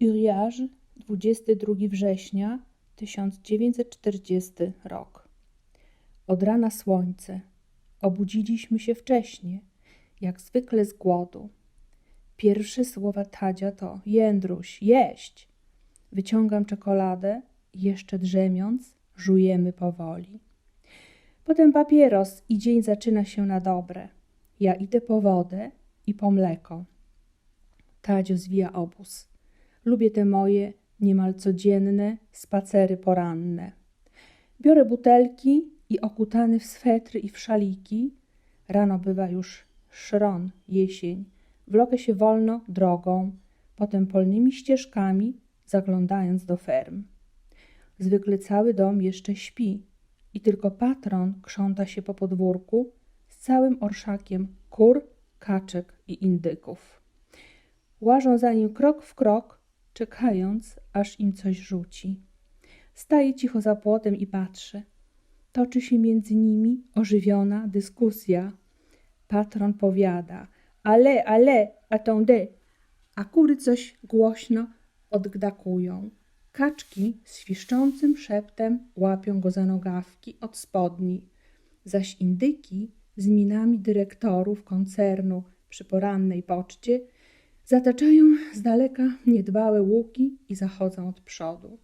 Uriage, 22 września 1940 rok. Od rana słońce. Obudziliśmy się wcześnie, jak zwykle z głodu. Pierwsze słowa Tadzia to Jędruś, jeść. Wyciągam czekoladę jeszcze drzemiąc, żujemy powoli. Potem papieros i dzień zaczyna się na dobre. Ja idę po wodę i po mleko. Tadzio zwija obóz. Lubię te moje niemal codzienne spacery poranne. Biorę butelki i okutany w swetry i w szaliki, rano bywa już szron, jesień, wlokę się wolno drogą, potem polnymi ścieżkami, zaglądając do ferm. Zwykle cały dom jeszcze śpi i tylko patron krząta się po podwórku z całym orszakiem kur, kaczek i indyków. Łażą za nim krok w krok, czekając, aż im coś rzuci. Staję cicho za płotem i patrzę. Toczy się między nimi ożywiona dyskusja. Patron powiada: Ale, ale, attendez! A kury coś głośno odgdakują. Kaczki świszczącym szeptem łapią go za nogawki od spodni, zaś indyki z minami dyrektorów koncernu przy porannej poczcie Zataczają z daleka niedbałe łuki i zachodzą od przodu.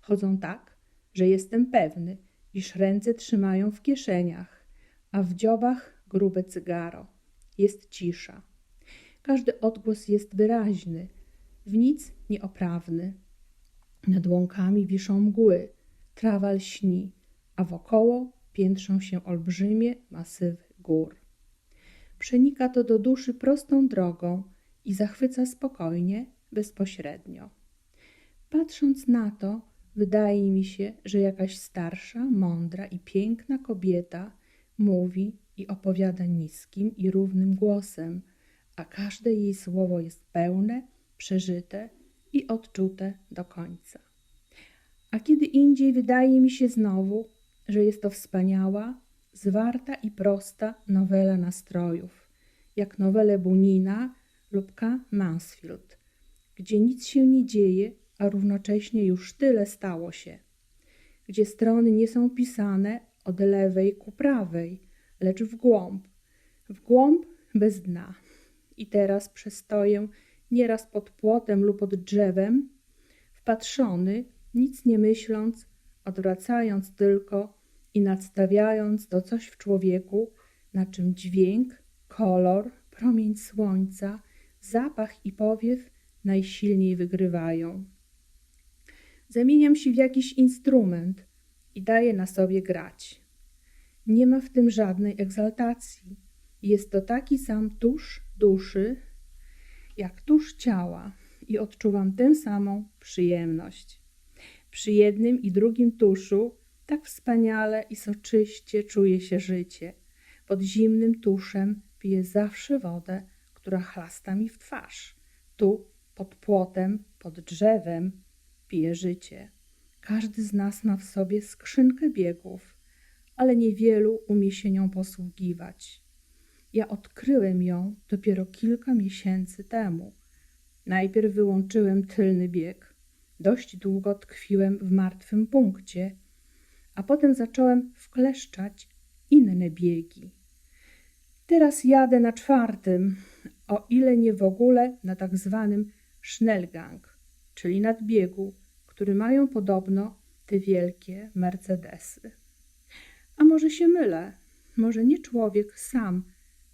Chodzą tak, że jestem pewny, iż ręce trzymają w kieszeniach, a w dziobach grube cygaro. Jest cisza. Każdy odgłos jest wyraźny, w nic nieoprawny. Nad łąkami wiszą mgły, trawa lśni, a wokoło piętrzą się olbrzymie masywy gór. Przenika to do duszy prostą drogą, i zachwyca spokojnie, bezpośrednio. Patrząc na to, wydaje mi się, że jakaś starsza, mądra i piękna kobieta mówi i opowiada niskim i równym głosem, a każde jej słowo jest pełne, przeżyte i odczute do końca. A kiedy indziej wydaje mi się znowu, że jest to wspaniała, zwarta i prosta nowela nastrojów, jak nowele Bunina lub K. Mansfield, gdzie nic się nie dzieje, a równocześnie już tyle stało się, gdzie strony nie są pisane od lewej ku prawej, lecz w głąb, w głąb bez dna. I teraz przestoję nieraz pod płotem lub pod drzewem, wpatrzony, nic nie myśląc, odwracając tylko i nadstawiając to coś w człowieku, na czym dźwięk, kolor, promień słońca, zapach i powiew najsilniej wygrywają. Zamieniam się w jakiś instrument i daję na sobie grać. Nie ma w tym żadnej egzaltacji. Jest to taki sam tusz duszy, jak tusz ciała i odczuwam tę samą przyjemność. Przy jednym i drugim tuszu tak wspaniale i soczyście czuje się życie. Pod zimnym tuszem piję zawsze wodę która chlasta mi w twarz. Tu, pod płotem, pod drzewem, pije życie. Każdy z nas ma w sobie skrzynkę biegów, ale niewielu umie się nią posługiwać. Ja odkryłem ją dopiero kilka miesięcy temu. Najpierw wyłączyłem tylny bieg. Dość długo tkwiłem w martwym punkcie, a potem zacząłem wkleszczać inne biegi. Teraz jadę na czwartym, o ile nie w ogóle na tak zwanym Schnellgang, czyli nadbiegu, który mają podobno te wielkie Mercedesy. A może się mylę? Może nie człowiek sam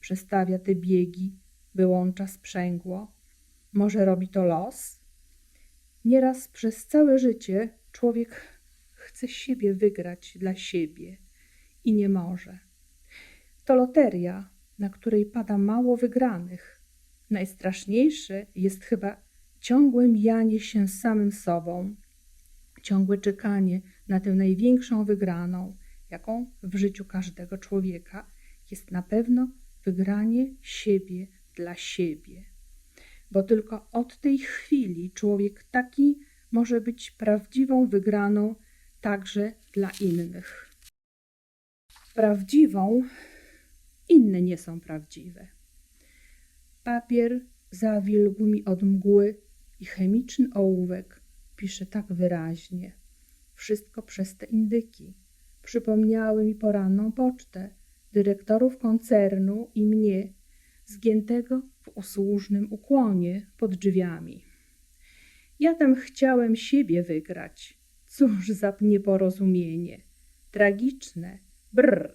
przestawia te biegi, wyłącza sprzęgło? Może robi to los? Nieraz przez całe życie człowiek chce siebie wygrać dla siebie i nie może. To loteria, na której pada mało wygranych. Najstraszniejsze jest chyba ciągłe mijanie się z samym sobą, ciągłe czekanie na tę największą wygraną, jaką w życiu każdego człowieka jest na pewno wygranie siebie dla siebie. bo tylko od tej chwili człowiek taki może być prawdziwą wygraną także dla innych. Prawdziwą inne nie są prawdziwe. Papier zawilgł mi od mgły i chemiczny ołówek pisze tak wyraźnie. Wszystko przez te indyki. Przypomniały mi poranną pocztę dyrektorów koncernu i mnie, zgiętego w usłużnym ukłonie pod drzwiami. Ja tam chciałem siebie wygrać. Cóż za nieporozumienie. Tragiczne. Brr.